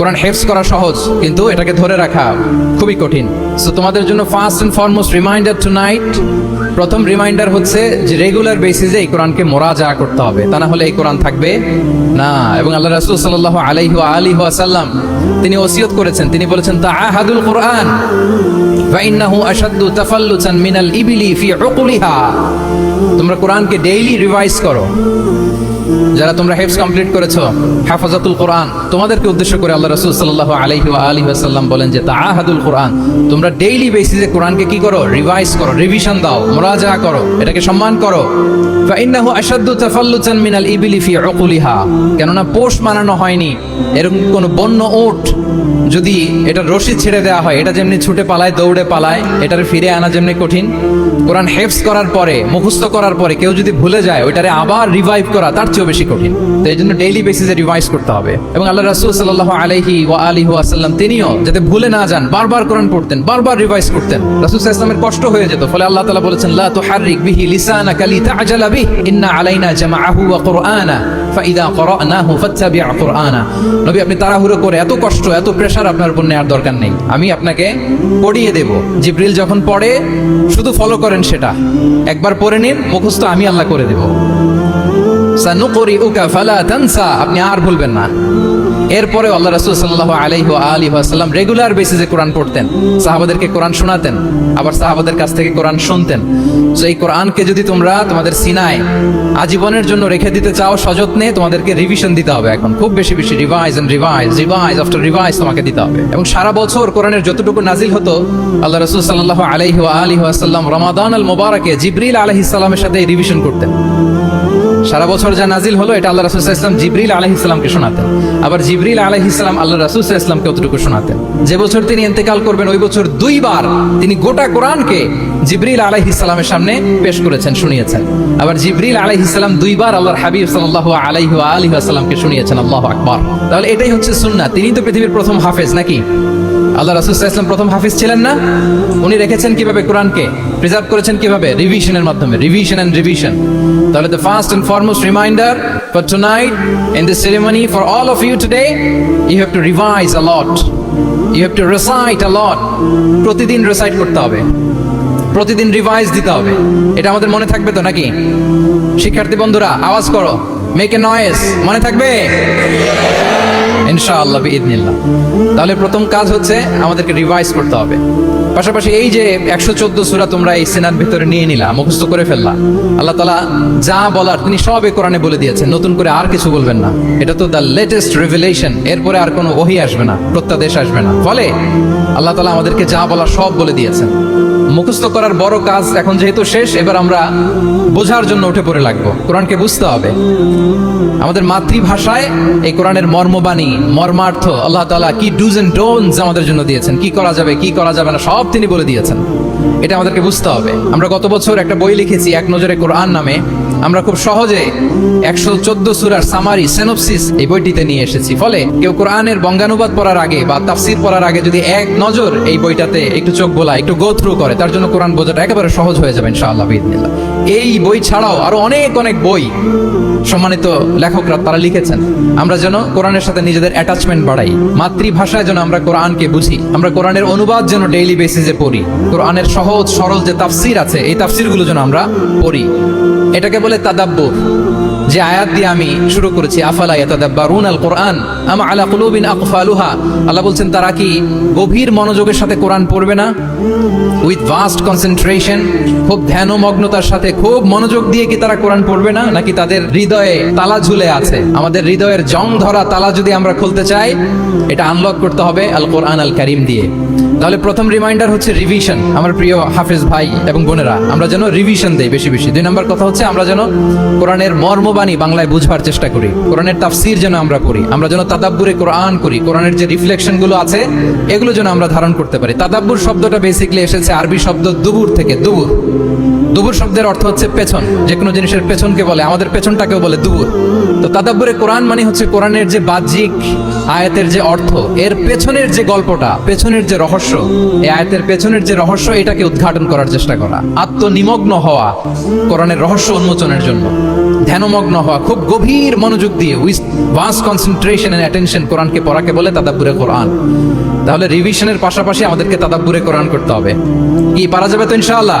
কোরআন হেফস করা সহজ, কিন্তু এটাকে ধরে রাখা খুবই কঠিন। সো তোমাদের জন্য first and foremost reminder tonight প্রথম রিমাইন্ডার হচ্ছে যে রেগুলার বেসিসে এই কোরআনকে মোরাজা করতে হবে। তা না হলে এই কোরআন থাকবে না। এবং আল্লাহ রাসূল ওয়া আলিহি ওয়াসাল্লাম তিনি ওসিয়ত করেছেন। তিনি বলেছেন, তাআহাদুল কোরআন, ফাইন্নাহু আশাদ্দু তাফাল্লুতান মিনাল ইবিলি ফি উকুলিহা। তোমরা কোরআনকে ডেইলি রিভাইজ করো। যারা তোমরা হেফস কমপ্লিট করেছ, হাফাজাতুল কোরআন, তোমাদেরকে উদ্দেশ্য করে আল্লাহ রাসূল ওয়া আলিহি ওয়াসাল্লাম বলেন যে তাআহাদুল কোরআন, তোমরা ডেইলি বেসিসে কোরআনকে কি করো? রিভাইজ করো রিভিশন দাও মুরাজা করো, এটাকে সম্মান করো। কেননা পোষ মানানো হয়নি। এরকম কোন বন্য ওট যদি এটা রশি ছেড়ে দেওয়া হয়, এটা যেমনি ছুটে পালায়, দৌড়ে পালায়, এটার ফিরে আনা যেমনি কঠিন। কোরআন হেফস করার পরে, মুখস্থ করার পরে কেউ যদি ভুলে যায়, ওইটারে আবার রিভাইভ করা, তার চেয়েও বেশি কঠিন। তো এই জন্য ডেইলি বেসিসে রিভাইজ করতে হবে। এবং আল্লাহ রাসূল সাল্লাল্লাহু আলাইহি ওয়া আলিহি ওয়াসাল্লাম তিনিও যাতে ভুলে না যান, বারবার কোরআন পড়তেন, বারবার রিভাইজ করতেন। রাসূল আলাইহি কষ্ট হয়ে যেত, ফলে আল্লাহ তাআলা বলেছেন, লা তুহাররিক বিহি লিসানাকা লিতা'জালা বিহি, ইন্না আলাইনা জামাআহু ওয়া কুরআনা, ফাইদা কুরআনা। নবী, আপনি তাড়াহুড়ো করে এত কষ্ট, এত প্রেসার আপনার উপর নেওয়ার দরকার নেই। আমি আপনাকে পড়িয়ে দেব। জিব্রিল যখন পড়ে, শুধু ফলো করেন সেটা। একবার পড়ে নিন, মুখস্থ আমি আল্লাহ করে দেব। আপনি আর ভুলবেন না। এরপরে আল্লাহ রাসূল ওয়া আলিহি ওয়াসাল্লাম রেগুলার বেসিসে কোরআন পড়তেন। সাহাবাদেরকে কোরআন শোনাতেন, আবার সাহাবাদের কাছ থেকে কোরআন শুনতেন। তো এই কোরআনকে যদি তোমরা তোমাদের সিনায় আজীবনের জন্য রেখে দিতে চাও সযত্নে, তোমাদেরকে রিভিশন দিতে হবে এখন। খুব বেশি বেশি revise and revise revise after revise তোমাকে দিতে হবে। এবং সারা বছর কোরআনের যতটুকু নাজিল হতো, আল্লাহ রসুল ওয়া আলিহি ওয়াসাল্লাম রমাদান আল মোবারকে জিবরিল আলাইহিস সালামের সাথে রিভিশন করতেন। সারা বছর যা নাজিল হলো, এটা আল্লাহ রাসুল ইসলাম জিবরিল আলহ ইসলামকে শোনাতেন। আবার জিবরিল আলহ ইসলাম আল্লাহ রাসুল ইসলামকে অতটুকু শোনাতেন। যে বছর তিনি ইন্তেকাল করবেন, ওই বছর দুইবার তিনি গোটা কোরআনকে জিবরিল আলহ ইসলামের সামনে পেশ করেছেন, শুনিয়েছেন। আবার জিবরিল আলহ ইসলাম দুইবার আল্লাহর হাবিব সাল্লাহ আলাইহি আলী আসসালামকে শুনিয়েছেন, আল্লাহ আকবর। তাহলে এটাই হচ্ছে সুন্না তিনি তো পৃথিবীর প্রথম হাফেজ, নাকি? আল্লাহ রাসুল ইসলাম প্রথম হাফিজ ছিলেন না? উনি রেখেছেন কীভাবে কোরআনকে? প্রিজার্ভ করেছেন কীভাবে? রিভিশনের মাধ্যমে রিভিশন এন্ড রিভিশন তাহলে the first and foremost reminder for tonight in this ceremony for all of you today you have to revise a lot you have to recite a lot প্রতিদিন recite করতে হবে। প্রতিদিন revise দিতে হবে। এটা আমাদের মনে থাকবে তো নাকি? শিক্ষার্থী বন্ধুরা, আওয়াজ করো। মেক এ নয়েস মনে থাকবে? ইনশাআল্লাহ বিইদনিল্লাহ। তাহলে প্রথম কাজ হচ্ছে আমাদেরকে রিভাইজ করতে হবে। পাশাপাশি এই যে একশো চোদ্দ সুরা তোমরা এই সেনার ভিতরে নিয়ে নিলা, মুখস্থ করে ফেললা, আল্লাহ তালা যা বলার তিনি সব এ কোরআনে বলে দিয়েছেন, নতুন করে আর কিছু বলবেন না। এটা তো দ্য লেটেস্ট রেভেলেশন এরপরে আর কোনো ওহি আসবে না, প্রত্যাদেশ আসবে না। ফলে আল্লাহ তালা আমাদেরকে যা বলার সব বলে দিয়েছেন। মুখস্থ করার বড় কাজ এখন যেহেতু শেষ, এবার আমরা বোঝার জন্য উঠে পড়ে লাগবো। কোরআনকে বুঝতে হবে। আমাদের মাতৃভাষায় এই কোরআনের মর্মবাণী, মর্মার্থ আল্লাহ তালা কি ডুজ এন্ড ডোনস আমাদের জন্য দিয়েছেন, কি করা যাবে, কি করা যাবে না, সব তিনি বলে দিয়েছেন। এটা আমাদেরকে বুঝতে হবে। আমরা গত বছর একটা বই লিখেছি, এক নজরে কোরআন নামে। আমরা খুব সহজে একশো চোদ্দ সুরার সামারি সেনোপসিস এই বইটিতে নিয়ে এসেছি। ফলে কেউ কোরআনের বঙ্গানুবাদ পড়ার আগে বা তাফসির পড়ার আগে যদি এক নজর এই বইটাতে একটু চোখ বোলা একটু গো থ্রু করে, তার জন্য কোরআন বোঝাটা একেবারে সহজ হয়ে যাবে ইনশাআল্লাহ এই বই ছাড়াও আরও অনেক অনেক বই সম্মানিত লেখকরা তারা লিখেছেন। আমরা যেন কোরআনের সাথে নিজেদের অ্যাটাচমেন্ট বাড়াই। মাতৃভাষায় যেন আমরা কোরআনকে বুঝি। আমরা কোরআনের অনুবাদ যেন ডেইলি বেসিসে পড়ি। কোরআনের সহজ, সরল যে তাফসির আছে, এই তাফসিরগুলো যেন আমরা পড়ি। এটাকে বলে তাদাব্বুর, যে আয়াত দিয়ে আমি শুরু করেছি, আফালা আল কোরআন আল্লাহ বলছেন, তারা কি গভীর মনোযোগের সাথে কোরআন পড়বে না? উইথ ভাস্ট কনসেন্ট্রেশন খুব ধ্যানমগ্নতার সাথে, খুব মনোযোগ দিয়ে কি তারা কোরআন পড়বে না? নাকি তাদের হৃদয়ে তালা ঝুলে আছে? আমাদের হৃদয়ের জং ধরা তালা যদি আমরা খুলতে চাই, এটা আনলক করতে হবে আল কোরআন আল কারিম দিয়ে। তাহলে প্রথম রিমাইন্ডার হচ্ছে রিভিশন আমার প্রিয় হাফেজ ভাই এবং বোনেরা। আমরা যেন রিভিশন দেই বেশি বেশি। দুই নম্বর কথা হচ্ছে, আমরা যেন কোরআনের মর্মবাণী বাংলায় বুঝবার চেষ্টা করি। কোরআনের তাফসির যেন আমরা করি আমরা যেন তাদাব্বুরে কোরআন করি। কোরআনের যে রিফ্লেকশনগুলো আছে, এগুলো যেন আমরা ধারণ করতে পারি। তাদাব্বুর শব্দটা বেসিকলি এসেছে আরবি শব্দ দুবুর থেকে, দুবুর। দুবুর শব্দের অর্থ হচ্ছে পেছন যে কোনো জিনিসের পেছনকে বলে, আমাদের পেছনটাকেও বলে দুবুর। তো তাদাব্বুরে কোরআন মানে হচ্ছে কোরআনের যে বাহ্যিক আয়াতের যে অর্থ, এর পেছনের যে গল্পটা, পেছনের যে রহস্য, এই আয়াতের পেছনের যে রহস্য, এটাকে উদ্ঘাটন করার চেষ্টা করা। আত্মনিমগ্ন হওয়া কোরআনের রহস্য উন্মোচনের জন্য। ধ্যানমগ্ন হওয়া, খুব গভীর মনোযোগ দিয়ে with vast concentration and attention কোরআনকে পড়াকে বলে তাদাব্বুরে কোরআন। তাহলে রিভিশনের পাশাপাশি আমাদেরকে তাদাব্বুরে কোরআন করতে হবে। কি, পারা যাবে তো ইনশাআল্লাহ?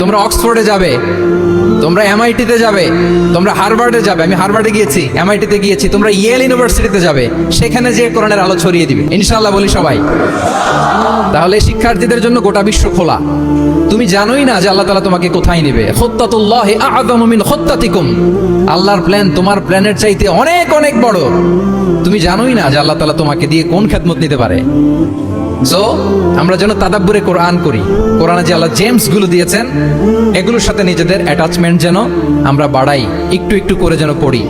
তোমরা অক্সফোর্ডে যাবে, তোমরা এমআইটিতে যাবে, তোমরা হারভার্ডে যাবে, আমি হারভার্ডে গিয়েছি এমআইটিতে গিয়েছি, তোমরা ইয়েল ইউনিভার্সিটিতে যাবে, সেখানে যে কোরআনের আলো ছড়িয়ে দিবে। ইনশাল্লাহ বলি সবাই। তাহলে শিক্ষার্থীদের জন্য গোটা বিশ্ব খোলা। তুমি জানোই না যে আল্লাহ তাআলা তোমাকে কোথায় নেবে। খত্তাতুল্লাহ আযমু মিন খত্তাতিকুম। আল্লাহর প্ল্যান তোমার প্ল্যানের চাইতে অনেক অনেক বড়। তুমি জানোই না যে আল্লাহ তাআলা তোমাকে দিয়ে কোন খেদমত নিতে পারে। সো আমরা যেন তাদাব্বুরে কোরআন করি। কোরআনে যে আল্লাহ জেমসগুলো দিয়েছেন, এগুলোর সাথে নিজেদের অ্যাটাচমেন্ট যেন আমরা বাড়াই, একটু একটু করে যেন পড়ি।